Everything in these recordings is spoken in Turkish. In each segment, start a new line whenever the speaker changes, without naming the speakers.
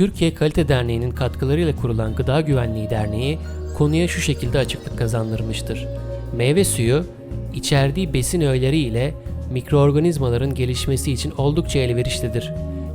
Türkiye Kalite Derneği'nin katkılarıyla kurulan Gıda Güvenliği Derneği konuya şu şekilde açıklık kazandırmıştır. Meyve suyu, içerdiği besin öğeleri ile mikroorganizmaların gelişmesi için oldukça elverişlidir.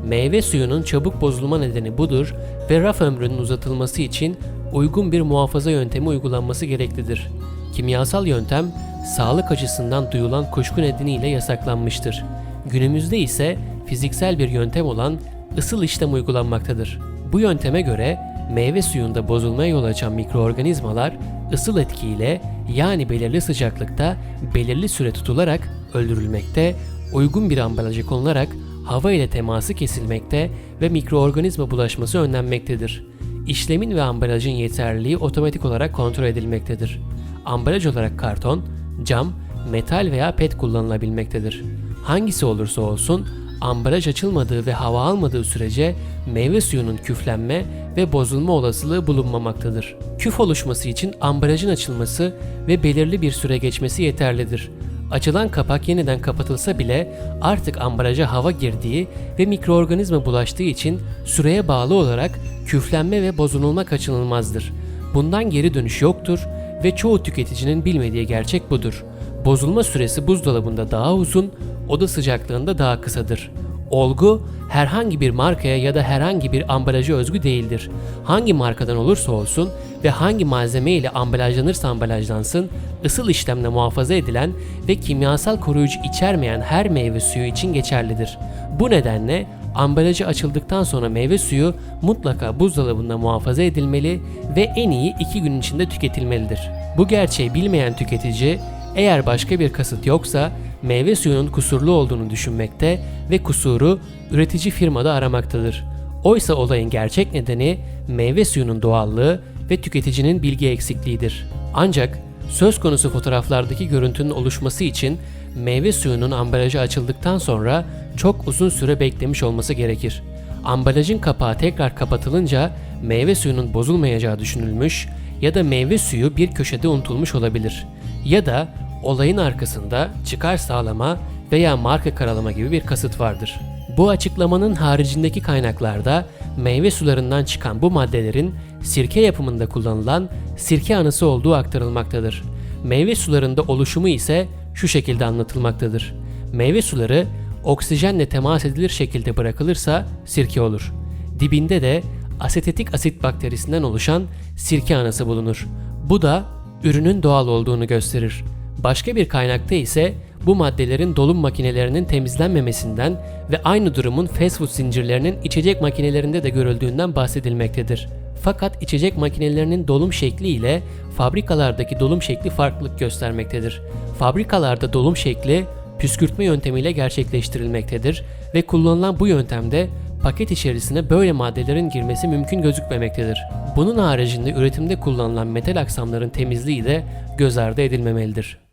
Meyve suyunun çabuk bozulma nedeni budur ve raf ömrünün uzatılması için uygun bir muhafaza yöntemi uygulanması gereklidir. Kimyasal yöntem, sağlık açısından duyulan kuşku nedeniyle yasaklanmıştır. Günümüzde ise fiziksel bir yöntem olan ısıl işlem uygulanmaktadır. Bu yönteme göre meyve suyunda bozulmaya yol açan mikroorganizmalar ısıl etkiyle yani belirli sıcaklıkta belirli süre tutularak öldürülmekte, uygun bir ambalaja konularak hava ile teması kesilmekte ve mikroorganizma bulaşması önlenmektedir. İşlemin ve ambalajın yeterliliği otomatik olarak kontrol edilmektedir. Ambalaj olarak karton, cam, metal veya pet kullanılabilmektedir. Hangisi olursa olsun ambalaj açılmadığı ve hava almadığı sürece meyve suyunun küflenme ve bozulma olasılığı bulunmamaktadır. Küf oluşması için ambalajın açılması ve belirli bir süre geçmesi yeterlidir. Açılan kapak yeniden kapatılsa bile artık ambalaja hava girdiği ve mikroorganizma bulaştığı için süreye bağlı olarak küflenme ve bozulma kaçınılmazdır. Bundan geri dönüş yoktur ve çoğu tüketicinin bilmediği gerçek budur. Bozulma süresi buzdolabında daha uzun, oda sıcaklığında daha kısadır. Olgu herhangi bir markaya ya da herhangi bir ambalaja özgü değildir. Hangi markadan olursa olsun ve hangi malzeme ile ambalajlanırsa ambalajlansın, ısıl işlemle muhafaza edilen ve kimyasal koruyucu içermeyen her meyve suyu için geçerlidir. Bu nedenle ambalajı açıldıktan sonra meyve suyu mutlaka buzdolabında muhafaza edilmeli ve en iyi 2 gün içinde tüketilmelidir. Bu gerçeği bilmeyen tüketici eğer başka bir kasıt yoksa meyve suyunun kusurlu olduğunu düşünmekte ve kusuru üretici firmada aramaktadır. Oysa olayın gerçek nedeni meyve suyunun doğallığı ve tüketicinin bilgi eksikliğidir. Ancak söz konusu fotoğraflardaki görüntünün oluşması için meyve suyunun ambalajı açıldıktan sonra çok uzun süre beklemiş olması gerekir. Ambalajın kapağı tekrar kapatılınca meyve suyunun bozulmayacağı düşünülmüş ya da meyve suyu bir köşede unutulmuş olabilir. Ya da olayın arkasında çıkar sağlama veya marka karalama gibi bir kasıt vardır. Bu açıklamanın haricindeki kaynaklarda meyve sularından çıkan bu maddelerin sirke yapımında kullanılan sirke anısı olduğu aktarılmaktadır. Meyve sularında oluşumu ise şu şekilde anlatılmaktadır. Meyve suları oksijenle temas edilir şekilde bırakılırsa sirke olur. Dibinde de asetetik asit bakterisinden oluşan sirke anası bulunur. Bu da ürünün doğal olduğunu gösterir. Başka bir kaynakta ise bu maddelerin dolum makinelerinin temizlenmemesinden ve aynı durumun fast food zincirlerinin içecek makinelerinde de görüldüğünden bahsedilmektedir. Fakat içecek makinelerinin dolum şekli ile fabrikalardaki dolum şekli farklılık göstermektedir. Fabrikalarda dolum şekli püskürtme yöntemiyle gerçekleştirilmektedir ve kullanılan bu yöntemde paket içerisine böyle maddelerin girmesi mümkün gözükmemektedir. Bunun haricinde üretimde kullanılan metal aksamların temizliği de göz ardı edilmemelidir.